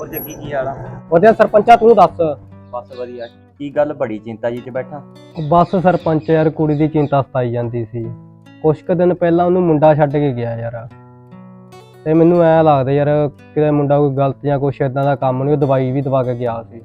ਹੋਰ ਜੱਗੀ ਕੀ ਹਾਲ ਆ? ਵਧੀਆ ਸਰਪੰਚਾ ਤੂੰ ਦੱਸ? ਬਸ ਵਧੀਆ। ਕੀ ਗੱਲ ਬੜੀ ਚਿੰਤਾ ਜੀ ਚ ਬੈਠਾ? ਬਸ ਸਰਪੰਚ ਯਾਰ ਕੁੜੀ ਦੀ ਚਿੰਤਾ ਸਤਾਈ ਜਾਂਦੀ ਸੀ। ਕੁਛ ਕੁ ਦਿਨ ਪਹਿਲਾਂ ਉਹਨੂੰ ਮੁੰਡਾ ਛੱਡ ਕੇ ਗਿਆ ਯਾਰ। ਤੇ ਮੈਨੂੰ ਐ ਲੱਗਦਾ ਯਾਰ ਕਿਤੇ ਮੁੰਡਾ ਕੋਈ ਗਲਤ ਜਾਂ ਕੁਛ ਇਦਾਂ ਦਾ ਕੰਮ ਨਹੀਂ ਉਹ ਦਵਾਈ ਵੀ ਦਵਾ ਕੇ ਗਿਆ ਸੀ।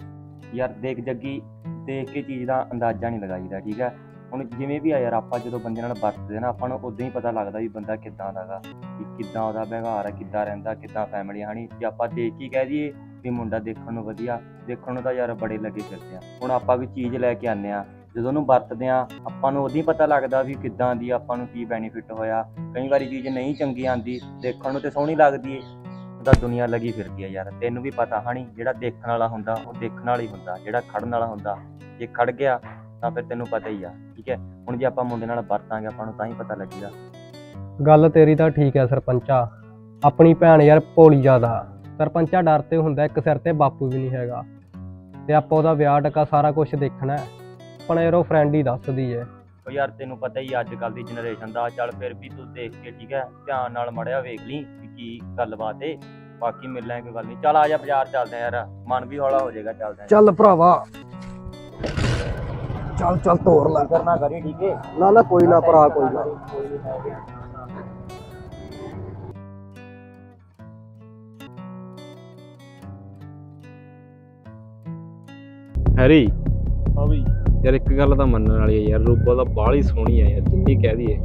ਯਾਰ ਦੇਖ ਜੱਗੀ ਦੇਖ ਕੇ ਚੀਜ਼ ਦਾ ਅੰਦਾਜ਼ਾ ਨਹੀਂ ਲਗਾਈਦਾ ਠੀਕ ਹੈ ਹੁਣ ਜਿਵੇਂ ਵੀ ਆ ਯਾਰ ਆਪਾਂ ਜਦੋਂ ਬੰਦੇ ਨਾਲ ਵਰਤਦੇ ਨਾ ਆਪਾਂ ਨੂੰ ਉਦਾਂ ਹੀ ਪਤਾ ਲੱਗਦਾ ਵੀ ਬੰਦਾ ਕਿੱਦਾਂ ਦਾਗਾ ਕਿ ਕਿੱਦਾਂ ਉਹਦਾ ਵਿਵਹਾਰ ਕਿੱਦਾਂ ਰਹਿੰਦਾ ਕਿੱਦਾਂ ਫੈਮਿਲੀ ਹਣੀ ਜੇ ਆਪਾਂ ਦੇਖ ਕੇ ਕਹਿ ਦਈਏ ਵੀ ਮੁੰਡਾ ਦੇਖਣ ਨੂੰ ਵਧੀਆ, ਦੇਖਣ ਨੂੰ ਤਾਂ ਯਾਰ ਬੜੇ ਲੱਗੇ ਫਿਰਦੇ ਆ। ਹੁਣ ਆਪਾਂ ਵੀ ਚੀਜ਼ ਲੈ ਕੇ ਆਨੇ ਆ, ਜਦੋਂ ਉਹਨੂੰ ਵਰਤਦੇ ਆ, ਆਪਾਂ ਨੂੰ ਉਦੋਂ ਹੀ ਪਤਾ ਲੱਗਦਾ ਵੀ ਕਿੱਦਾਂ ਦੀ ਆਪਾਂ ਨੂੰ ਕੀ ਬੈਨੀਫਿਟ ਹੋਇਆ। ਕਈ ਵਾਰੀ ਚੀਜ਼ ਨਹੀਂ ਚੰਗੀ ਆਂਦੀ ਦੇਖਣ ਨੂੰ ਤੇ ਸੋਹਣੀ ਲੱਗਦੀ ਏ। ਉਹਦਾ ਦੁਨੀਆ ਲੱਗੀ ਫਿਰਦੀ ਆ ਯਾਰ, ਤੈਨੂੰ ਵੀ ਪਤਾ ਹਣੀ, ਜਿਹੜਾ ਦੇਖਣ ਵਾਲਾ ਹੁੰਦਾ, ਉਹ ਦੇਖਣ ਵਾਲਾ ਹੀ ਹੁੰਦਾ, ਜਿਹੜਾ ਖੜਨ ਵਾਲਾ ਹੁੰਦਾ। ਜੇ ਖੜ ਗਿਆ, ਤਾਂ ਫਿਰ ਤੈਨੂੰ ਪਤਾ ਹੀ ਆ, ਠੀਕ ਹੈ? ਹੁਣ ਜੇ ਆਪਾਂ ਮੁੰਡੇ ਨਾਲ ਵਰਤਾਂਗੇ, ਆਪਾਂ ਨੂੰ ਤਾਂ ਹੀ ਪਤਾ ਲੱਗੇਗਾ। ਗੱਲ ਤੇਰੀ ਤਾਂ ਠੀਕ ਹੈ ਸਰਪੰਚਾ, ਆਪਣੀ ਭੈਣ ਯਾਰ ਭੋਲੀ ਜ਼ਿਆਦਾ ਸਰਪੰਚਾ ਡਰ ਤੇ ਹੁੰਦਾ ਇੱਕ ਸਿਰ ਤੇ ਬਾਪੂ ਵੀ ਨਹੀਂ ਹੈਗਾ। ਤੇ ਆਪਾਂ ਉਹਦਾ ਵਿਆਹ ਟਕਾ ਸਾਰਾ ਕੁਝ ਦੇਖਣਾ ਹੈ। ਆਪਣਾ ਯਾਰ ਉਹ ਫਰੈਂਡ ਹੀ ਦੱਸਦੀ ਹੈ ਉਹ ਯਾਰ ਤੈਨੂੰ ਪਤਾ ਹੀ ਅੱਜ ਕੱਲ ਦੀ ਜਨਰੇਸ਼ਨ ਦਾ ਚੱਲ ਫਿਰ ਵੀ ਤੂੰ ਦੇਖ ਕੇ ਠੀਕ ਹੈ ਧਿਆਨ ਨਾਲ ਮੜਿਆ ਵੇਖ ਲਈ ਵੀ ਕੀ ਗੱਲਬਾਤ ਏ। ਬਾਕੀ ਮਿਲ ਲਾਂਗੇ ਕੋਈ ਗੱਲ ਨਹੀਂ। ਚੱਲ ਆ ਜਾ ਬਾਜ਼ਾਰ ਚੱਲਦੇ ਆ ਯਾਰ। ਮਨ ਵੀ ਹੌਲਾ ਹੋ ਜਾਏਗਾ ਚੱਲਦੇ ਆ ਚੱਲ ਭਰਾਵਾ। ਚੱਲ ਚੱਲ ਤੋਰ ਲੈ। ਕਰਨਾ ਕਰੀ ਠੀਕ ਏ? ਨਾ ਨਾ ਕੋਈ ਨਾ ਭਰਾ ਕੋਈ ਨਾ ਹੈਰੀ ਹਾਂ ਬਈ। ਯਾਰ ਇੱਕ ਗੱਲ ਤਾਂ ਮੰਨਣ ਵਾਲੀ ਹੈ ਯਾਰ ਰੂਪਾ ਤਾਂ ਬਾਹਲੀ ਸੋਹਣੀ ਹੈ ਯਾਰ ਜਿੰਨੀ ਕਹਿ ਦਈਏ।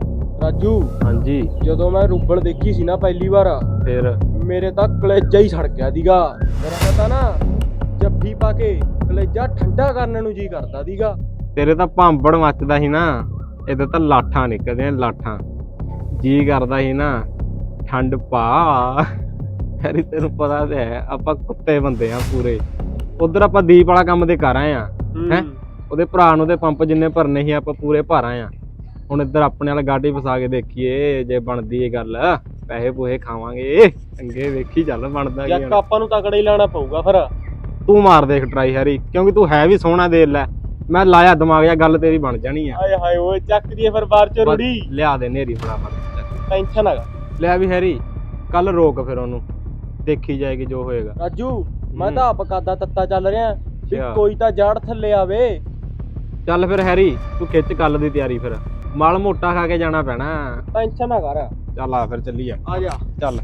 ਰਾਜੂ ਹਾਂਜੀ। ਜਦੋਂ ਮੈਂ ਰੂਬਲ ਦੇਖੀ ਸੀ ਨਾ ਪਹਿਲੀ ਵਾਰ ਫਿਰ? ਮੇਰੇ ਤਾਂ ਕਲੇਜਾ ਹੀ ਸੜ ਗਿਆ ਦੀਗਾ। ਮੇਰਾ ਤਾਂ ਨਾ ਜੱਫੀ ਪਾ ਕੇ ਕਲੇਜਾ ਠੰਡਾ ਕਰਨ ਨੂੰ ਜੀ ਕਰਦਾ ਦੀਗਾ। ਤੇਰੇ ਤਾਂ ਭਾਂਬੜ ਮੱਚਦਾ ਸੀ ਨਾ ਇਹਦੇ ਤਾਂ ਲਾਠਾਂ ਨਿਕਲਦੀਆਂ ਲਾਠਾਂ। ਜੀ ਕਰਦਾ ਸੀ ਨਾ ਠੰਡ ਪਾ। ਹੈਰੀ ਤੈਨੂੰ ਪਤਾ ਤੇ ਹੈ ਆਪਾਂ ਕੁੱਤੇ ਬੰਦੇ ਆ ਪੂਰੇ। ਉਧਰ ਆਪਾਂ ਦੀਪ ਵਾਲਾ ਕੰਮ ਤੇ ਕਰ ਆਏ ਆ ਹੈਂ? ਉਹਦੇ ਭਰਾ ਨੂੰ ਤੇ ਪੰਪ ਜਿੰਨੇ ਭਰਨੇ ਸੀ ਆਪਾਂ ਪੂਰੇ ਭਰ ਆਏ ਆ। ਹੁਣ ਇੱਧਰ ਆਪਣੇ ਵਾਲਾ ਗਾਡੀ ਫਸਾ ਕੇ ਦੇਖੀਏ ਜੇ ਬਣਦੀ ਇਹ ਗੱਲ। ਪੈਸੇ ਪੂਹੇ ਖਾਵਾਂਗੇ। ਚੰਗੇ ਵੇਖੀ ਚੱਲ ਬਣਦਾ ਕੀ ਜੱਕ। ਆਪਾਂ ਨੂੰ ਤਕੜਾ ਹੀ ਲਾਣਾ ਪਊਗਾ ਫਿਰ। ਤੂੰ ਮਾਰ ਦੇਖ ਟਰਾਈ ਹੈਰੀ ਕਿਉਂਕਿ ਤੂੰ ਹੈ ਵੀ ਸੋਹਣਾ ਦੇ ਲੈ। ਮੈਂ ਲਾਇਆ ਦਿਮਾਗ ਆ ਗੱਲ ਤੇਰੀ ਬਣ ਜਾਣੀ ਆ। ਹਾਏ ਹਾਏ ਓਏ ਚੱਕ ਦੀਏ ਫਿਰ ਬਾਹਰ ਚ ਰੂੜੀ। ਲਿਆ ਦੇ ਨੇਰੀ ਫਟਾਫਟ ਟੈਨਸ਼ਨ ਹੈਗਾ ਲਿਆ ਵੀ ਹੈਰੀ ਕੱਲ ਰੋਕ ਫਿਰ ਉਹਨੂੰ। ਦੇਖੀ ਜਾਏਗੀ ਜੋ ਹੋਏਗਾ। ਰਾਜੂ। ਮੈਂ। ਤਾਂ ਆਪ ਕਾਦਾ ਤੱਤਾ ਚੱਲ ਰਿਹਾ। ਵੀ ਅੱਛਾ। ਕੋਈ ਤਾਂ ਜੜ ਥੱਲੇ ਆਵੇ। ਚੱਲ ਫਿਰ ਹੈਰੀ ਤੂੰ ਖਿੱਚ ਕੱਲ ਦੀ ਤਿਆਰੀ ਫਿਰ। ਮਾਲ ਮੋਟਾ ਖਾ ਕੇ ਜਾਣਾ ਪੈਣਾ। ਟੈਨਸ਼ਨ ਨਾ ਕਰ। ਚੱਲ ਆ ਫਿਰ ਚੱਲੀਏ। ਆ ਜਾ। ਚੱਲ।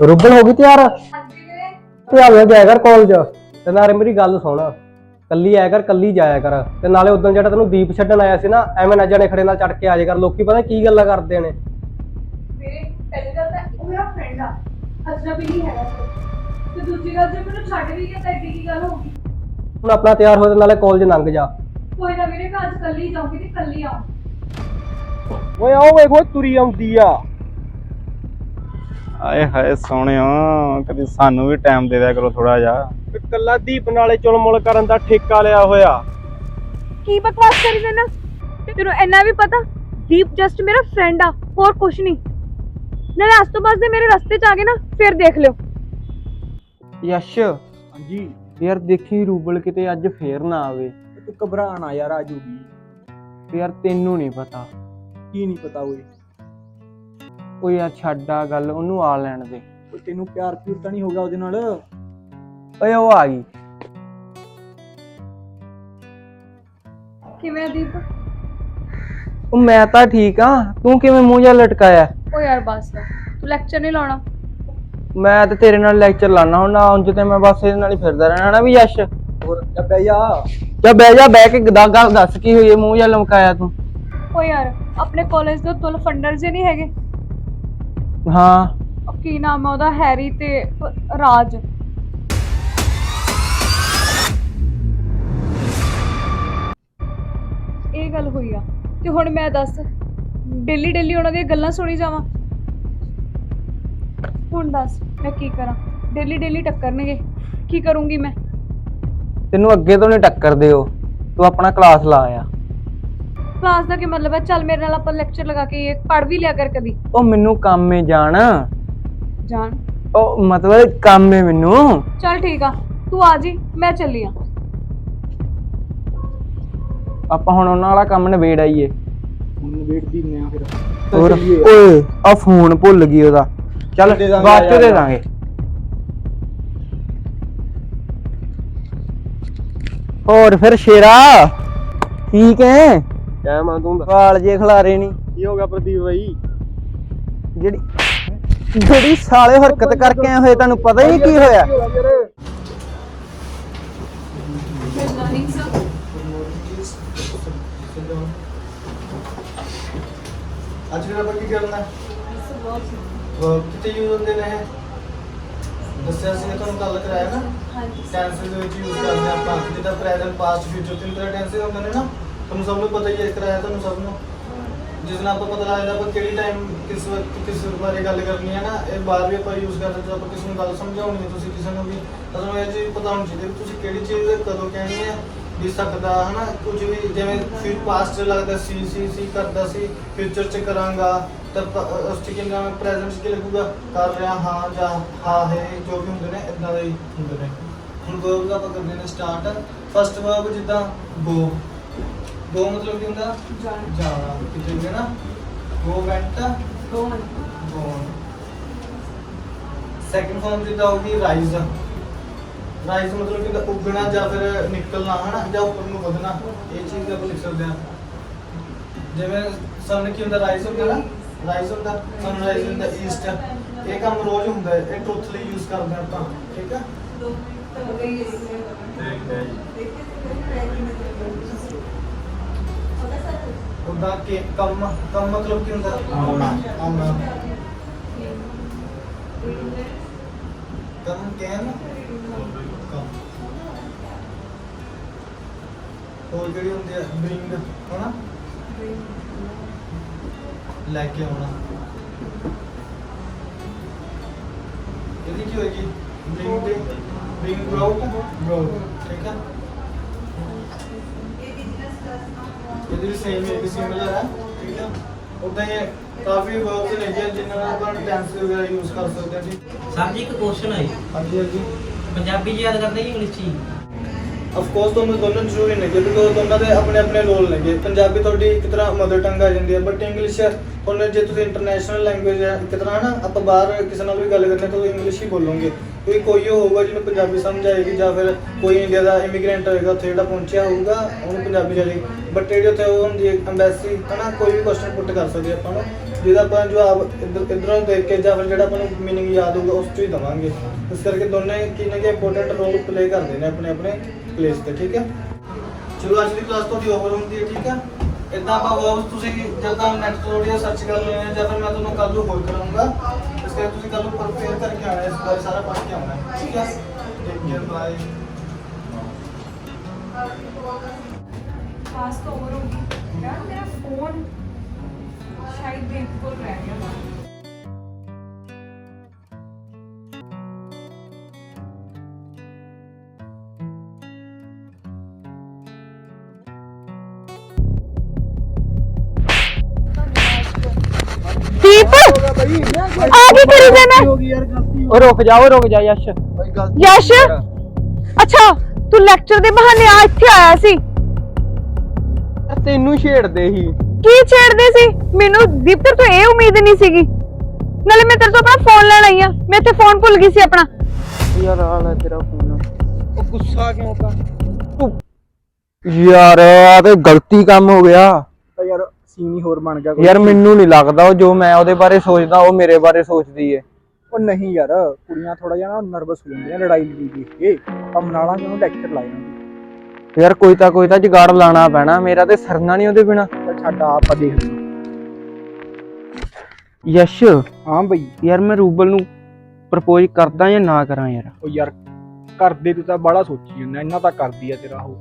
ਰੁੱਬਲ ਹੋ ਗਈ ਤਿਆਰ? ਤੇ ਆਵੇਂ ਗਿਆ ਕਰ ਕਾਲਜ ਤੇ ਨਾਲੇ ਮੇਰੀ ਗੱਲ ਸੁਣ ਕੱਲੀ ਆਇਆ ਕਰ ਕੱਲੀ ਜਾਇਆ ਕਰ। ਤੇ ਨਾਲੇ ਉਦੋਂ ਜਿਹੜਾ ਤੈਨੂੰ ਦੀਪ ਛੱਡਣ ਆਇਆ ਸੀ ਨਾ ਐਵੇਂ ਨਾ ਜਾਣੇ ਖੜੇ ਨਾਲ ਚੜ ਕੇ ਆ ਜਾਇਆ ਕਰ। ਲੋਕੀ ਪਤਾ ਕੀ ਗੱਲਾਂ ਕਰਦੇ ਨੇ? ਮੇਰੇ ਪਹਿਲੀ ਗੱਲ ਤਾਂ ਉਹ ਮੇਰਾ ਫਰੈਂਡ ਆ। ਅਜਨਬੀ ਨਹੀਂ ਹੈਗਾ ਕੋਈ। ਤੇ ਦੂਜੀ ਗੱਲ ਜੇ ਮੈਨੂੰ ਛੱਡ ਵੀ ਗਿਆ ਤਾਂ ਐਡੀ ਕੀ ਗੱਲ ਹੋਊਗੀ ਹੁਣ ਆਪਣਾ ਤਿਆਰ ਹੋ ਤੇ ਨਾਲੇ ਕਾਲਜ ਲੰਘ ਜਾ। ਕੋਈ ਨਾ ਵੀਰੇ ਮੈਂ ਅੱਜ ਕੱਲੀ ਜਾਊਂਗੀ ਤੇ ਕੱਲੀ ਆਉਂ ਓਏ ਆਓ ਵੇਖੋ ਤੁਰੀ ਆਉਂਦੀ ਆ। ਆਏ ਹਾਏ ਸੋਹਣਿਓ ਕਦੀ ਸਾਨੂੰ ਵੀ ਟਾਈਮ ਦੇ ਦਿਆ ਕਰੋ ਥੋੜਾ ਜਿਹਾ। ਕੱਲਾ ਦੀਪ ਨਾਲੇ ਚੁਲਮੁਲ ਕਰਨ ਦਾ ਠੇਕਾ ਲਿਆ ਹੋਇਆ। ਕੀ ਬਕਵਾਸ ਕਰੀ ਜਾਨਾ ਤੈਨੂੰ ਇੰਨਾ ਵੀ ਪਤਾ? ਦੀਪ ਜਸਟ ਮੇਰਾ ਫਰੈਂਡ ਆ ਹੋਰ ਕੁਛ ਨਹੀਂ। ਨਾਲੇ ਅੱਜ ਤੋਂ ਬਾਅਦ ਜੇ ਮੇਰੇ ਰਸਤੇ ਚ ਆ ਗਏ ਨਾ ਫਿਰ ਦੇਖ ਲਿਓ। ਯਸ਼ ਹਾਂਜੀ। ਯਾਰ ਦੇਖੀ ਰੂਬਲ ਕਿਤੇ ਅੱਜ ਫੇਰ ਨਾ ਆਵੇ। ਤੂੰ ਘਬਰਾਣਾ ਯਾਰ ਆ ਜੂਗੀ। ਤੇ ਯਾਰ ਤੈਨੂੰ ਨਹੀਂ ਪਤਾ। ਕੀ ਨਹੀਂ ਪਤਾ ਓਏ? ਉਹ ਯਾਰ ਛੱਡ ਆ ਗੱਲ ਉਹਨੂੰ ਆ ਲੈਣ ਦੇ। ਓਏ ਤੈਨੂੰ ਪਿਆਰ ਪਿਉਰ ਤਾਂ ਨਹੀਂ ਹੋ ਗਿਆ ਉਹਦੇ ਨਾਲ? ਓਏ ਉਹ ਆ ਗਈ। ਕਿਵੇਂ ਦੀਪ? ਉਹ ਮੈਂ ਤਾਂ ਠੀਕ ਆ। ਤੂੰ ਕਿਵੇਂ ਮੂੰਹ ਜਿਹਾ ਲਟਕਾਇਆ? ਓ ਯਾਰ ਬਸ। ਤੂੰ ਲੈਕਚਰ ਨਹੀਂ ਲਾਉਣਾ? ਮੈਂ ਤੇ ਤੇਰੇ ਨਾਲ ਲੈਕਚਰ ਲਾਣਾ ਹੁਣ ਨਾ ਉਂਝ ਤੇ ਮੈਂ ਬਸ ਇਹਦੇ ਨਾਲ ਹੀ ਫਿਰਦਾ ਰਹਿਣਾ ਨਾ ਵੀ ਯਸ਼? ਹੋਰ ਜਾ ਬਹਿ ਜਾ। ਜਾ ਬਹਿ ਜਾ ਬਹਿ ਕੇ ਗਦਾ ਗੱਲ ਦੱਸ ਕੀ ਹੋਈ ਹੈ ਮੂੰਹ ਜਿਹਾ ਲਮਕਾਇਆ ਤੂੰ। ਓ ਯਾਰ ਆਪਣੇ ਕਾਲਜ ਦੇ ਤੁਲ ਫੰਡਰ ਜੇ ਨਹੀਂ ਹੈਗੇ। ਹਾਂ। ਉਹ ਕੀ ਨਾਮ ਹੈ ਉਹਦਾ? ਹੈਰੀ ਤੇ ਰਾਜ। ਇਹ ਗੱਲ ਹੋਈ ਆ ਤੇ ਹੁਣ ਮੈਂ ਦੱਸ ਡੇਲੀ ਡੇਲੀ ਉਹਨਾਂ ਦੀਆਂ ਗੱਲਾਂ ਸੁਣੀ ਜਾਵਾਂ? ਹੁਣ ਦੱਸ ਮੈਂ ਕੀ ਕਰਾਂ? Daily daily ਟੱਕਰਨਗੇ। ਕੀ ਕਰੂੰਗੀ ਮੈਂ? ਤੈਨੂੰ ਅੱਗੇ ਤੋਂ ਨਹੀਂ ਟੱਕਰਦੇ ਹੋ ਤੂੰ ਆਪਣਾ ਕਲਾਸ ਲਾ ਆ। ਕਲਾਸ ਦਾ ਕੀ ਮਤਲਬ ਹੈ? ਚੱਲ ਮੇਰੇ ਨਾਲ ਆਪਾਂ ਲੈਕਚਰ ਲਗਾ ਕੇ ਇਹ ਪੜ੍ਹ ਵੀ ਲਿਆ ਕਰ ਕਦੀ। ਉਹ ਮੈਨੂੰ ਕੰਮ ਏ ਜਾਣ। ਜਾਣ। ਉਹ ਮਤਲਬ ਕੰਮ ਏ ਮੈਨੂੰ। ਚੱਲ ਠੀਕ ਆ ਤੂੰ ਆ ਜੀ ਮੈਂ ਚੱਲੀ ਆ। ਆਪਾਂ ਹੁਣ ਉਹਨਾਂ ਵਾਲਾ ਕੰਮ ਨਿਬੇੜ ਆਈਏ। ਹੁਣ ਵੇਟ ਦੀ ਨੇ ਫਿਰ। ਹੋਰ ਓਏ ਆ ਫੋਨ ਭੁੱਲ ਗਈ ਉਹਦਾ। ਚੱਲ ਬਾਅਦ ਚ। ਦੇ ਦਾਂਗੇ। ਹੋਰ ਫਿਰ ਸ਼ੇਰਾ ਠੀਕ ਹੈ ਕਹਿ ਮਾਂ ਤੂੰ ਵਾਲ ਜੇ ਖਲਾਰੇ ਨਹੀਂ ਕੀ ਹੋ ਗਿਆ ਪ੍ਰਦੀਪ ਬਾਈ? ਜਿਹੜੀ ਜਿਹੜੀ ਸਾਲੇ ਹਰਕਤ ਕਰਕੇ ਆਏ ਹੋਏ ਤੁਹਾਨੂੰ ਪਤਾ ਹੀ ਨਹੀਂ ਕੀ ਹੋਇਆ। ਅੱਜ ਫਿਰ ਆਪਾਂ ਕੀ ਕਰਨਾ ਹੈ ਵਰਕ ਕਿਤੇ ਯੂਜ਼ ਹੁੰਦੇ ਨੇ ਇਹ? ਦੱਸਿਆ ਸੀ ਤੁਹਾਨੂੰ ਕੱਲ ਕਰਾਇਆ ਨਾ। ਟੈਂਸਸ ਦੇ ਵਿੱਚ ਯੂਜ਼ ਕਰਦੇ ਹਾਂ ਆਪਾਂ। ਜਿੱਦਾਂ ਪ੍ਰੈਜ਼ੈਂਟ ਪਾਸਟ ਫਿਊਚਰ ਤਿੰਨ ਤਰ੍ਹਾਂ ਟੈਂਸਸ ਹੁੰਦੇ ਨੇ ਨਾ। ਤੁਹਾਨੂੰ ਸਭ ਨੂੰ ਪਤਾ ਹੀ ਹੈ ਕਰਾਇਆ ਤੁਹਾਨੂੰ ਸਭ ਨੂੰ। ਜਿਸ ਨਾਲ ਆਪਾਂ ਪਤਾ ਲੱਗਦਾ ਆਪਾਂ ਕਿਹੜੀ ਟਾਈਮ ਕਿਸ ਵਕਤ ਕਿਸ ਬਾਰੇ ਗੱਲ ਕਰਨੀ ਹੈ ਨਾ, ਇਹ ਬਾਰ ਵੀ ਆਪਾਂ ਯੂਜ਼ ਕਰਦੇ ਜਦੋਂ ਆਪਾਂ ਕਿਸੇ ਨੂੰ ਗੱਲ ਸਮਝਾਉਣੀ ਹੈ ਤੁਸੀਂ ਕਿਸੇ ਨੂੰ ਵੀ। ਤਾਂ ਤੁਹਾਨੂੰ ਇਹ ਚੀਜ਼ ਪਤਾ ਹੋਣੀ ਚਾਹੀਦੀ ਵੀ ਤੁਸੀਂ ਕਿਹੜੀ ਚੀਜ਼ ਕਦੋਂ ਕਹਿਣੀ ਹੈ ਵੀ ਸਕਦਾ, ਹਨਾ? ਕੁਝ ਵੀ ਜਿਵੇਂ ਫਿਰ ਪਾਸਟ ਲੱਗਦਾ ਸੀ ਸੀ ਸੀ, ਕਰਦਾ ਸੀ ਫਿਊਚਰ ਚ ਕਰਾਂਗਾ, ਤਾਂ ਉਸ ਚ ਕਿੰਨਾ ਪ੍ਰੈਜ਼ੈਂਟ ਚ ਕੀ ਲੱਗੂਗਾ? ਕਰ ਰਿਹਾ, ਹਾਂ, ਜਾਂ ਹਾਂ, ਹੈ, ਜੋ ਵੀ ਹੁੰਦੇ ਨੇ ਇਦਾਂ ਦੇ ਹੀ ਹੁੰਦੇ ਨੇ। ਹੁਣ verb ਦਾ ਆਪਾਂ ਕਰਦੇ ਨੇ ਸਟਾਰਟ ਫਸਟ ਵਰਬ ਜਿੱਦਾਂ ਗੋ ਗੋ ਮਤਲਬ ਕੀ ਹੁੰਦਾ? ਜਾਣਾ। ਕਿਤੇ ਵੀ ਨਾ? Go went gone second form ਜਿੱਦਾਂ ਹੋਗੀ ਰਾਈਜ਼ ਰਾਈਜ਼ ਮਤਲਬ ਕਿ ਉੱਗਣਾ ਜਾਂ ਫਿਰ ਨਿਕਲਣਾ ਹਨਾ? ਜਾਂ ਉੱਪਰ ਨੂੰ ਵਧਣਾ। ਇਹ ਚੀਜ਼ ਆਪਾਂ ਲਿਖ ਸਕਦੇ ਹਾਂ। ਜਿਵੇਂ ਸਨ ਕੀ ਹੁੰਦਾ? ਰਾਈਜ਼ ਹੁੰਦਾ ਨਾ? ਰਾਈਜ਼ ਹੁੰਦਾ। ਸਨ ਰਾਈਜ਼ ਹੁੰਦਾ ਈਸਟ ਇਹ ਕੰਮ ਰੋਜ਼ ਹੁੰਦਾ ਹੈ। ਇਹ ਟਰੂਥਲੀ ਯੂਜ਼ ਕਰਦੇ ਹਾਂ ਆਪਾਂ। ਠੀਕ ਹੈ ਉਹਦਾ ਕਿ ਕੰਮ ਕੰਮ ਮਤਲਬ ਕੀ ਹੁੰਦਾ? ਆਉਣਾ ਆਉਣਾ ਕੰਮ। ਕਹਿਣ? ਹੋਰ ਕਿਹੜੀ ਹੁੰਦੀ ਹੈ ਬ੍ਰਿੰਗ ਹਨਾ? ਲੈ ਕੇ ਆਉਣਾ। ਇਹਦੀ ਕੀ ਹੋਏਗੀ? ਬ੍ਰਿੰਗ ਦੇ ਬ੍ਰਿੰਗ ਬ੍ਰੌਟ ਬ੍ਰੌਟ ਠੀਕ ਹੈ ਇਹਦੀ ਵੀ ਸੇਮ ਹੈ ਸਿਮਿਲਰ ਹੈ ਠੀਕ ਹੈ? ਉਦਾਂ ਹੀ ਕਾਫੀ ਵਰਬਸ ਨੇ ਜੀ ਜਿਨ੍ਹਾਂ ਨਾਲ ਆਪਾਂ ਟੈਂਸ ਵਗੈਰਾ ਯੂਜ਼ ਕਰ ਸਕਦੇ ਹਾਂ ਜੀ ਸਰ ਜੀ ਇੱਕ ਕੁਐਸਚਨ ਹੈ ਹਾਂਜੀ ਹਾਂਜੀ। ਪੰਜਾਬੀ ਚ ਯਾਦ ਕਰਦੇ ਕਿ ਇੰਗਲਿਸ਼ ਚ ਆਫ ਕੋਰਸ ਤੁਹਾਨੂੰ ਦੋਨੋਂ ਜ਼ਰੂਰੀ ਨੇ ਬਿਕੋਜ਼ ਦੋਨਾਂ ਦੇ ਆਪਣੇ ਆਪਣੇ ਰੋਲ ਨੇਗੇ ਪੰਜਾਬੀ ਤੁਹਾਡੀ ਇੱਕ ਤਰ੍ਹਾਂ ਮਦਰ ਟੰਗ ਆ ਜਾਂਦੀ ਹੈ ਬਟ ਇੰਗਲਿਸ਼ ਹੁਣ ਜੇ ਤੁਸੀਂ ਇੰਟਰਨੈਸ਼ਨਲ ਲੈਂਗੁਏਜ ਹੈ ਇੱਕ ਤਰ੍ਹਾਂ ਨਾ ਆਪਾਂ ਬਾਹਰ ਕਿਸੇ ਨਾਲ ਵੀ ਗੱਲ ਕਰਨੀ ਤਾਂ ਇੰਗਲਿਸ਼ ਹੀ ਬੋਲੋਗੇ। ਕੋਈ ਕੋਈ ਹੋਊਗਾ ਜਿਹਨੂੰ ਪੰਜਾਬੀ ਸਮਝ ਆਏਗੀ ਜਾਂ ਫਿਰ ਕੋਈ ਇੰਡੀਆ ਦਾ ਇਮੀਗ੍ਰੈਂਟ ਹੋਏਗਾ, ਉੱਥੇ ਜਿਹੜਾ ਪਹੁੰਚਿਆ ਹੋਊਗਾ, ਉਹਨੂੰ ਪੰਜਾਬੀ ਜਾਏਗੀ ਬਟ ਜਿਹੜੀ ਉੱਥੇ ਉਹ ਹੁੰਦੀ ਹੈ ਐਮਬੈਸੀ ਹਨਾ, ਕੋਈ ਵੀ ਕੁਐਸਚਨ ਪੁੱਟ ਕਰ ਸਕਦੇ ਆਪਾਂ ਨੂੰ ਜਿਹਦਾ ਆਪਾਂ ਜਵਾਬ ਇੱਧਰ ਇੱਧਰੋਂ ਦੇਖ ਕੇ ਜਾਂ ਫਿਰ ਜਿਹੜਾ ਆਪਾਂ ਨੂੰ ਮੀਨਿੰਗ ਯਾਦ ਹੋਊਗਾ, ਉਸ ਤੋਂ ਹੀ ਦਵਾਂਗੇ। ਇਸ ਕਰਕੇ ਦੋਨੇ ਕੀ ਨਾ ਕਿ ਇੰਪੋਰਟੈਂਟ ਰੋਲ ਪਲੇ ਕਰਦੇ ਨੇ ਆਪਣੇ ਆਪਣੇ ਪਲੇਸ ਤੇ, ਠੀਕ ਹੈ? ਚਲੋ, ਅੱਜ ਦੀ ਕਲਾਸ ਤੁਹਾਡੀ ਓਵਰ ਹੁੰਦੀ ਹੈ, ਠੀਕ ਹੈ? ਇਦਾਂ ਆਪਾਂ ਵਰਬਸ ਤੁਸੀਂ ਜਦੋਂ ਨੈਟ ਤੋਂ ਥੋੜੀ ਸਰਚ ਕਰ ਲੈਣੇ ਆ ਜਾਂ ਫਿਰ ਮੈਂ ਤੁਹਾਨੂੰ ਕੱਲ ਨੂੰ ਹੋਰ ਕਰਾਂਗਾ ਇਸ ਕਰਕੇ ਤੁਸੀਂ ਕੱਲ ਨੂੰ ਪ੍ਰਪੇਅਰ ਕਰਕੇ ਆਉਣਾ ਹੈ, ਇਸ ਬਾਰੇ ਸਾਰਾ ਪੜ੍ਹ ਕੇ ਆਉਣਾ ਹੈ ਠੀਕ ਹੈ ਟੇਕ ਕੇਅਰ ਬਾਏ ਪਾਸ ਤਾਂ ਓਵਰ ਹੋ ਗਈ ਯਾਰ ਮੇਰਾ ਫੋਨ ਸ਼ਾਇਦ ਦੇਖ ਕੋਲ ਰਹਿ ਆ ਕੀ ਕਰੀ ਜਾਣਾ ਉਹ ਰੁਕ ਜਾ ਉਹ ਰੁਕ ਜਾ ਯਸ਼। ਯਸ਼? ਅੱਛਾ ਤੂੰ ਲੈਕਚਰ ਦੇ ਬਹਾਨੇ ਆ ਇੱਥੇ ਆਇਆ ਸੀ। ਤੈਨੂੰ ਛੇੜਦੇ ਹੀ ਕੀ ਛੇੜਦੇ ਸੀ? ਮੈਨੂੰ ਦੀਪ ਤੇਰੇ ਤੋਂ ਇਹ ਉਮੀਦ ਨਹੀਂ ਸੀਗੀ। ਨਾਲੇ ਮੈਂ ਤੇਰੇ ਤੋਂ ਆਪਣਾ ਫੋਨ ਲੈਣ ਆਈ ਆ ਮੈਂ ਇੱਥੇ ਫੋਨ ਭੁੱਲ ਗਈ ਸੀ ਆਪਣਾ। ਯਾਰ ਆ ਲੈ ਤੇਰਾ ਫੋਨ ਉਹ ਗੁੱਸਾ ਕਿਉਂ ਕਰ? ਯਾਰ ਆ ਤੇ ਗਲਤੀ ਕੰਮ ਹੋ ਗਿਆ। ਤਾਂ ਯਾਰ ਸੀਨ ਹੀ ਹੋਰ ਬਣ ਗਿਆ ਕੋਈ। ਯਾਰ ਮੈਨੂੰ ਨਹੀਂ ਲੱਗਦਾ ਉਹ ਜੋ ਮੈਂ ਉਹਦੇ ਬਾਰੇ ਸੋਚਦਾ ਉਹ ਮੇਰੇ ਬਾਰੇ ਸੋਚਦੀ ਏ। ਉਹ ਨਹੀਂ ਯਾਰ ਕੁੜੀਆਂ ਥੋੜਾ ਜਿਹਾ ਨਾ ਨਰਵਸ ਹੋ ਜਾਂਦੀਆਂ ਲੜਾਈ ਲੜੀ ਦੇਖ ਕੇ। ਆਪਾਂ ਮਨਾ ਲਾਂਗੇ ਉਹਨੂੰ ਲੈਕਚਰ ਲਾਇਆ ਯਾਰ ਕੋਈ ਤਾਂ ਕੋਈ ਤਾਂ ਜੁਗਾੜ ਲਾਣਾ ਪੈਣਾ ਮੇਰਾ ਤੇ ਸਰਨਾ ਨਹੀਂ ਉਹਦੇ ਬਿਨਾ। ਤਾਂ ਛੱਡ ਆ, ਆਪਾਂ ਦੇਖ ਲਵਾਂਗੇ ਯਸ਼। ਹਾਂ ਬਈ। ਯਾਰ ਮੈਂ ਰੂਬਲ ਨੂੰ ਪ੍ਰਪੋਜ਼ ਕਰਦਾ ਜਾਂ ਨਾ ਕਰਾਂ ਯਾਰ? ਉਹ ਯਾਰ ਕਰਦੇ ਤੂੰ ਤਾਂ ਬੜਾ ਸੋਚੀ ਜਾਂਦਾ ਇੰਨਾ ਤਾਂ ਕਰਦੀ ਆ ਤੇਰਾ ਉਹ।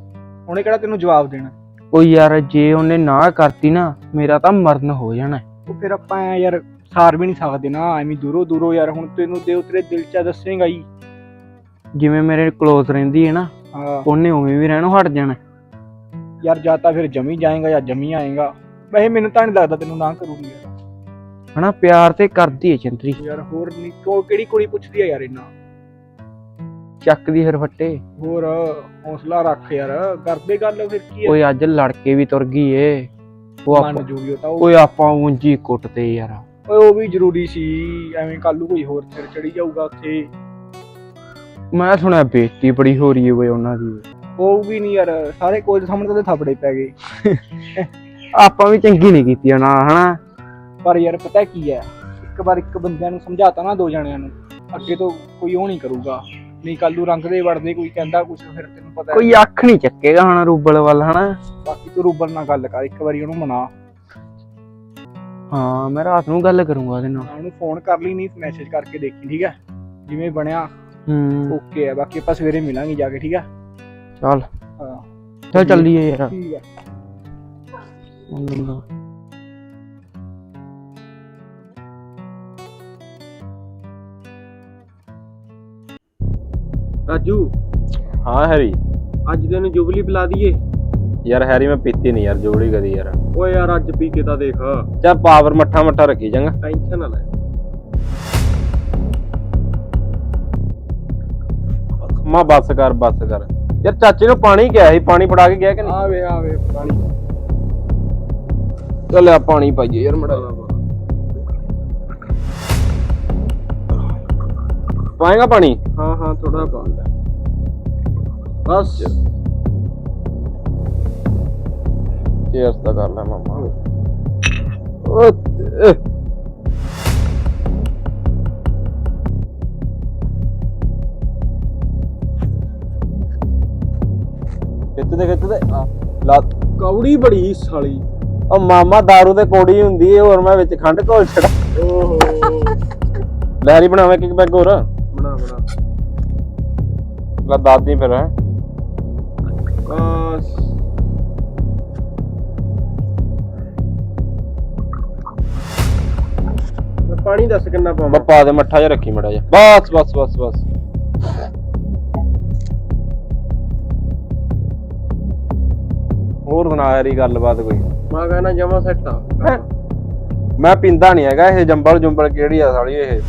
ਉਹਨੇ ਕਿਹੜਾ ਤੈਨੂੰ ਜਵਾਬ ਦੇਣਾ? ਉਹ ਯਾਰ ਜੇ ਉਹਨੇ ਨਾ ਕਰਤੀ ਨਾ ਮੇਰਾ ਤਾਂ ਮਰਨ ਹੋ ਜਾਣਾ ਉਹ ਫਿਰ ਆਪਾਂ ਐਂ ਯਾਰ ਸਾਰ ਵੀ ਨਹੀਂ ਸਕਦੇ ਨਾ ਐਵੇਂ ਦੂਰੋਂ ਦੂਰੋਂ ਯਾਰ ਹੁਣ ਤੈਨੂੰ ਤੇ ਤੇਰੇ ਦਿਲ ਚ ਦੱਸੇਗਾ ਹੀ। ਜਿਵੇਂ ਮੇਰੇ ਕਲੋਜ਼ ਰਹਿੰਦੀ ਹੈ ਨਾ ਹਾਂ। ਉਹਨੇ ਉਵੇਂ ਵੀ ਰਹਿਣੋਂ ਹਟ ਜਾਣਾ ਯਾਰ ਜਾਂ ਤਾਂ ਫਿਰ ਜਮੀ ਜਾਏਗਾ ਜਾਂ ਜਮੀ ਆਏਗਾ। ਵੈਸੇ ਮੈਨੂੰ ਤਾਂ ਨਹੀਂ ਲੱਗਦਾ ਤੈਨੂੰ ਨਾ ਕਰੂਗੀ ਯਾਰ। ਹਨਾ ਪਿਆਰ ਤੇ ਕਰਦੀ ਹੈ ਚੰਦਰੀ। ਯਾਰ ਹੋਰ ਨਹੀਂ ਕੋ ਕਿਹੜੀ ਕੁੜੀ ਪੁੱਛਦੀ ਆ ਯਾਰ ਇੰਨਾ ਚੱਕਦੀ ਹਰਫੱਟੇ ਹੋਰ ਹੌਸਲਾ ਰੱਖ ਯਾਰ। ਕਰਦੇ ਗੱਲ ਫਿਰ ਕੀ ਓਏ ਅੱਜ ਲੜ ਕੇ ਵੀ ਤੁਰ ਗਈ ਏ। ਉਹ ਮੰਨ ਆਪਾਂ ਜੂਗੀ ਉਹ ਤਾਂ ਉਹ। ਓਏ ਆਪਾਂ ਉਂਜੀ ਕੁੱਟਦੇ ਯਾਰ। ਓਏ ਉਹ ਵੀ ਜ਼ਰੂਰੀ ਸੀ। ਐਵੇਂ ਕੱਲ ਨੂੰ ਕੋਈ ਹੋਰ ਸਿਰ ਚੜੀ ਜਾਊਗਾ ਉੱਥੇ। ਮੈਂ ਸੁਣਿਆ ਬੇਇੱਜ਼ਤੀ ਬੜੀ ਹੋ ਰਹੀ ਏ ਓਏ ਉਹਨਾਂ ਦੀ। ਹੋਊਗੀ ਨਹੀਂ ਯਾਰ। ਸਾਰੇ ਕੋਲ ਸਾਹਮਣੇ ਤਾਂ ਥਾਪੜੇ ਪੈ ਗਏ। ਆਪਾਂ ਵੀ ਚੰਗੀ ਨਹੀਂ ਕੀਤੀ ਨਾ ਹਨਾ? ਪਰ ਯਾਰ ਪਤਾ ਕੀ ਹੈ ਇੱਕ ਵਾਰ ਇੱਕ ਬੰਦਿਆਂ ਨੂੰ ਸਮਝਾਤਾ ਨਾ ਦੋ ਜਣਿਆਂ ਨੂੰ। ਅੱਗੇ ਤੋਂ ਕੋਈ ਉਹ ਨਹੀਂ ਕਰੂਗਾ। ਨਹੀਂ ਕੱਲ ਰੰਗ ਦੇ ਵੜਦੇ ਕੋਈ ਕਹਿੰਦਾ ਕੁਝ ਫਿਰ ਤੈਨੂੰ ਪਤਾ ਹੈ। ਕੋਈ ਅੱਖ ਨਹੀਂ ਚੱਕੇਗਾ ਹੁਣ ਰੂਬਲ ਵੱਲ ਹਨਾ? ਬਾਕੀ ਤੂੰ ਰੂਬਲ ਨਾਲ ਗੱਲ ਕਰ ਇੱਕ ਵਾਰੀ ਉਹਨੂੰ ਮਨਾ। ਹਾਂ ਮੈਂ ਰਾਤ ਨੂੰ ਗੱਲ ਕਰੂੰਗਾ ਉਹਦੇ ਨਾਲ। ਉਹਨੂੰ ਫੋਨ ਕਰ ਲਈ ਨਹੀਂ ਮੈਸੇਜ ਕਰਕੇ ਦੇਖੀ ਠੀਕ ਹੈ? ਜਿਵੇਂ ਬਣਿਆ ਹੂੰ। ਓਕੇ ਹੈ ਬਾਕੀ ਆਪਾਂ ਸਵੇਰੇ ਮਿਲਾਂਗੇ ਜਾ ਕੇ ਠੀਕ ਹੈ? ਚੱਲ। ਹਾਂ। ਚੱਲ ਚੱਲੀਏ ਯਾਰ। ਠੀਕ ਹੈ। ਰਾਜੂ। ਹਾਂ ਹੈਰੀ। ਅੱਜ ਤੈਨੂੰ ਜੁਬਲੀ ਪਿਲਾ ਦਈਏ। ਯਾਰ ਹੈਰੀ ਮੈਂ ਪੀਤੀ ਨਹੀਂ ਯਾਰ ਜੋੜੀ ਕਦੀ ਯਾਰ। ਓਏ ਯਾਰ ਅੱਜ ਪੀ ਕੇ ਤਾਂ ਦੇਖ। ਚੱਲ ਪਾਵਰ ਮੱਠਾ ਮੱਠਾ ਰੱਖੀ ਚੰਗਾ। ਟੈਨਸ਼ਨ ਨਾ ਲੈ। ਮਾ ਬੱਸ ਕਰ ਬੱਸ ਕਰ। ਯਾਰ ਚਾਚੇ ਨੂੰ ਪਾਣੀ ਕਿਹਾ ਸੀ ਪਾਣੀ ਫੜਾ ਕੇ ਗਿਆ ਕਿ ਨਹੀਂ? ਆਵੇ ਆਵੇ ਪਾਣੀ। ਚੱਲ ਆ ਪਾਣੀ ਪਾਈਏ ਯਾਰ ਮੜਾ। ਪਾਏਗਾ ਪਾਣੀ? ਹਾਂ ਹਾਂ ਥੋੜਾ ਪਾ ਬਸ। ਚੇਅਰਸ ਤਾਂ ਕਰ ਲੈ ਮਾਮਾ। ਓ। ਖਿੱਚਦੇ ਖਿੱਚਦੇ। ਲਾ। ਕੌੜੀ ਬੜੀ ਸਾਲੀ। ਉਹ ਮਾਮਾ दारू ਤੇ ਕੋੜੀ ਹੁੰਦੀ ਏ ਹੋਰ ਮੈਂ ਵਿੱਚ ਖੰਡ ਘੋਲ ਛੜਾ ਓਹੋ। ਲਹਿਰੀ ਬਣਾਵੇਂ ਕਿ ਬੈਗ ਹੋਰ? ਫਿਰ ਹੈਂ। ਬਸ। ਮੈਂ ਪਾਣੀ ਦੱਸ ਕਿੰਨਾ ਪਾਵਾਂ? ਪਾ ਦੇ ਮੱਠਾ ਜਿਹਾ ਰੱਖੀ ਮੜਾ ਜਾ ਬਸ ਬਸ ਬਸ ਬਸ। ਹੋਰ ਸੁਣਾ ਯਾਰੀ ਗੱਲਬਾਤ ਕੋਈ? ਮੈਂ ਕਹਿੰਦਾ ਜਮਾ ਸੈੱਟ ਆ। ਮੈਂ ਪਿੰਦਾ ਨਹੀਂ ਹੈਗਾ ਇਹ ਜੰਬਲ ਜੁੰਬਲ ਕਿਹੜੀ ਆ ਸਾਲੀ ਇਹ?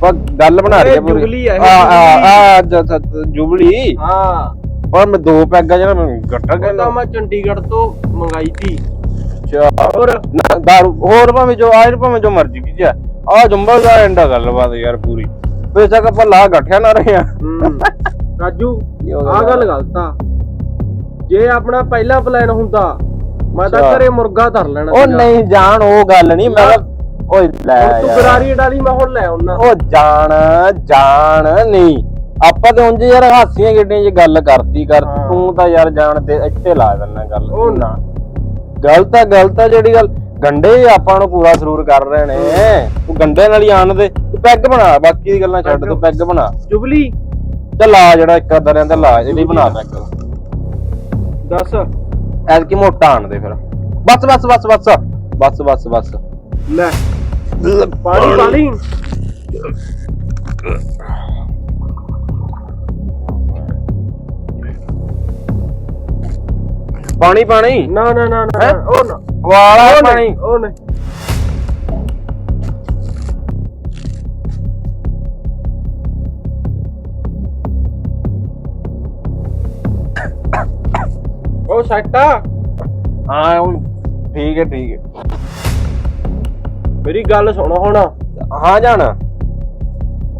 ਪਰ ਗੱਲ ਬਣਾ ਰਹੀ ਹੈ ਇਹ ਪੂਰੀ। ਜੁਗਲੀ ਆ ਇਹ, ਆ ਆ। ਆ ਜ- ਜ- ਜੁਬਲੀ। ਹਾਂ। ਪਰ ਮੈਂ ਦੋ ਪੈਗਾ ਜਿਹੜਾ ਮੈਂ ਗੱਟਾ ਉਹ ਤਾਂ ਕਹਿੰਦਾ। ਮੈਂ ਚੰਡੀਗੜ੍ਹ ਤੋਂ ਮੰਗਾਈ ਸੀ। ਹੋਰ? ਨਾ ਦਾਰੂ ਹੋਰ ਭਾਵੇਂ ਜੋ ਆਇਰ ਭਾਵੇਂ ਜੋ ਮਰਜ਼ੀ ਕੀ ਆ ਆ ਜੰਬਲ ਦਾ ਐਂਡਾ ਗੱਲਬਾਤ ਯਾਰ ਪੂਰੀ। ਬੇਸ਼ੱਕ ਆਪਾਂ ਲਾ ਗੱਠਿਆ ਨਾ ਰਹੇ ਆ। ਹੂੰ। ਰਾਜੂ ਕੀ ਹੋ ਗਿਆ? ਆ ਗੱਲ? ਗਲਤ ਆ। ਜੇ ਆਪਣਾ ਪਹਿਲਾ ਪਲਾਨ ਹੁੰਦਾ ਮੈਂ ਤਾਂ ਅੱਛਾ। ਘਰੇ ਮੁਰਗਾ ਧਰ ਲੈਣਾ ਉਹ ਸੀਗਾ। ਨਹੀਂ ਜਾਣ ਉਹ ਗੱਲ ਨਹੀਂ। ਮੈਂ ਕਿਹਾ- ਓਏ ਲੈ ਹੁਣ ਤੂੰ ਯਾਰ। ਗਰਾਰੀ ਡਾਲੀ ਮੈਂ ਹੁਣ ਲੈ ਆਉਣਾ ਉਹ ਜਾਣ ਜਾਣ ਨਹੀਂ। ਆਪਾਂ ਤੇ ਉਂਝ ਯਾਰ ਹਾਸੀਆਂ ਗੱਡੀਆਂ 'ਚ ਗੱਲ ਕਰਤੀ ਕਰ ਹਾਂ। ਤੂੰ ਤਾਂ ਯਾਰ ਜਾਣ ਤੇ ਇੱਥੇ ਲਾ ਦਿੰਦਾ ਗੱਲ। ਉਹ ਨਾ। ਗਲਤ ਆ ਗਲਤ ਆ ਜਿਹੜੀ ਗੱਲ। ਗੰਡੇ ਆਪਾਂ ਨੂੰ ਪੂਰਾ ਸਰੂਰ ਕਰ ਰਹੇ ਨੇ। ਤੂੰ ਗੰਡੇ ਨਾਲ ਹੀ ਆਣ ਦੇ। ਤੂੰ ਪੈਗ ਬਣਾ ਬਾਕੀ ਦੀ ਗੱਲਾਂ ਛੱਡ ਤੂੰ ਪੈਗ ਬਣਾ। ਜੁਬਲੀ। ਚੱਲ ਆ ਜਿਹੜਾ ਇੱਕ ਅੱਧਾ ਰਹਿੰਦਾ ਲਾ ਇਹਦੀ ਬਣਾ ਪੈਗ। ਦੱਸ। ਐਤਕੀ ਮੋਟਾ ਆਣ ਦੇ ਫਿਰ। ਬਸ ਬਸ ਬਸ ਬਸ। ਬਸ ਬਸ ਬਸ। ਲੈ। ਪਾਣੀ ਪਾਣੀ ਪਾਣੀ ਪਾਣੀ ਨਾ ਨਾ ਨਾ ਨਾ ਹੈਂ? ਉਹ ਨਾ ਵਾਲਾ ਉਹ ਪਾਣੀ ਨਹੀਂ ਉਹ ਨਹੀਂ ਉਹ ਸੱਟਾ ਹਾਂ ਉਹ ਠੀਕ ਹੈ ਠੀਕ ਹੈ ਮੇਰੀ ਗੱਲ ਸੁਣ ਹੁਣ। ਹਾਂ ਜਾਣਾ।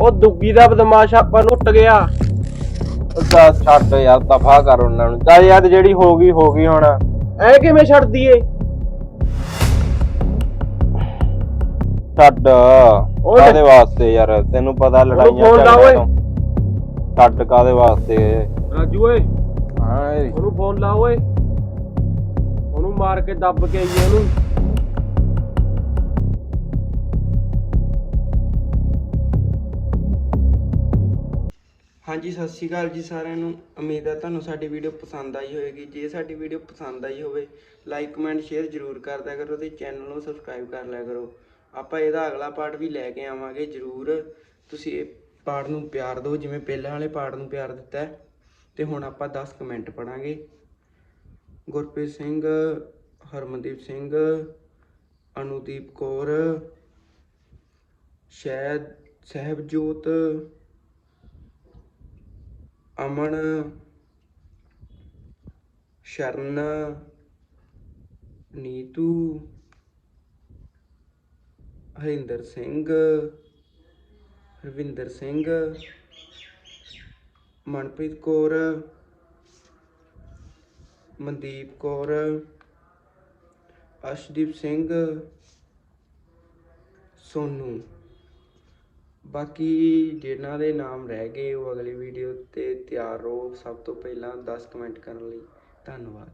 ਉਹ ਦੁੱਗੀ ਦਾ ਬਦਮਾਸ਼ ਆਪਾਂ ਨੂੰ ਉੱਟ ਗਿਆ। ਅੱਛਾ ਛੱਡ ਯਾਰ ਦਫਾ ਕਰ ਉਹਨਾਂ ਨੂੰ। ਚੱਲ ਯਾਰ ਜਿਹੜੀ ਹੋ ਗਈ ਹੋ ਗਈ ਹੁਣ। ਐ ਕਿਵੇਂ ਛੱਡ ਦਈਏ? ਛੱਡ। ਕਾਦੇ ਵਾਸਤੇ ਯਾਰ? ਤੈਨੂੰ ਪਤਾ ਲੜਾਈਆਂ ਓਏ। ਤੋਂ। ਛੱਡ ਕਾਦੇ ਵਾਸਤੇ? ਰਾਜੂ ਓਏ। ਹਾਂ ਉਹਨੂੰ ਫੋਨ ਲਾ ਓਏ। ਉਹਨੂੰ ਮਾਰ ਕੇ ਦੱਬ ਕੇ ਆਈਏ ਉਹਨੂੰ। ਹਾਂਜੀ, ਸਤਿ ਸ਼੍ਰੀ ਅਕਾਲ ਜੀ ਸਾਰਿਆਂ ਨੂੰ। ਉਮੀਦ ਹੈ ਤੁਹਾਨੂੰ ਸਾਡੀ ਵੀਡੀਓ ਪਸੰਦ ਆਈ ਹੋਵੇਗੀ। ਜੇ ਸਾਡੀ ਵੀਡੀਓ ਪਸੰਦ ਆਈ ਹੋਵੇ ਲਾਈਕ ਕਮੈਂਟ ਸ਼ੇਅਰ ਜ਼ਰੂਰ ਕਰ ਦਿਆ ਕਰੋ ਤੇ ਚੈਨਲ ਨੂੰ ਸਬਸਕ੍ਰਾਈਬ ਕਰ ਲਿਆ ਕਰੋ। ਆਪਾਂ ਇਹਦਾ ਅਗਲਾ ਪਾਰਟ ਵੀ ਲੈ ਕੇ ਆਵਾਂਗੇ ਜ਼ਰੂਰ। ਤੁਸੀਂ ਇਹ ਪਾਰਟ ਨੂੰ ਪਿਆਰ ਦਿਓ, ਜਿਵੇਂ ਪਹਿਲਾਂ ਵਾਲੇ ਪਾਰਟ ਨੂੰ ਪਿਆਰ ਦਿੱਤਾ ਹੈ। ਤੇ ਹੁਣ ਆਪਾਂ 10 ਕਮੈਂਟ ਪੜਾਂਗੇ। ਗੁਰਪ੍ਰੀਤ ਸਿੰਘ, ਹਰਮਨਦੀਪ ਸਿੰਘ, ਅਨੁਦੀਪ ਕੌਰ, ਸ਼ਹਿਦ, ਸਹਿਬਜੋਤ ਅਮਨ ਸ਼ਰਨ ਨੀਤੂ ਹਰਿੰਦਰ ਸਿੰਘ ਹਰਵਿੰਦਰ ਸਿੰਘ ਮਨਪ੍ਰੀਤ ਕੌਰ ਮਨਦੀਪ ਕੌਰ ਅਸ਼ਦੀਪ ਸਿੰਘ ਸੋਨੂ। ਬਾਕੀ ਜਿਹਨਾਂ ਦੇ ਨਾਮ ਰਹਿ ਗਏ ਉਹ ਅਗਲੀ ਵੀਡੀਓ ਤੇ ਤਿਆਰ ਰਹੋ। ਸਭ ਤੋਂ ਪਹਿਲਾਂ ਦਸ ਕਮੈਂਟ ਕਰਨ ਲਈ ਧੰਨਵਾਦ।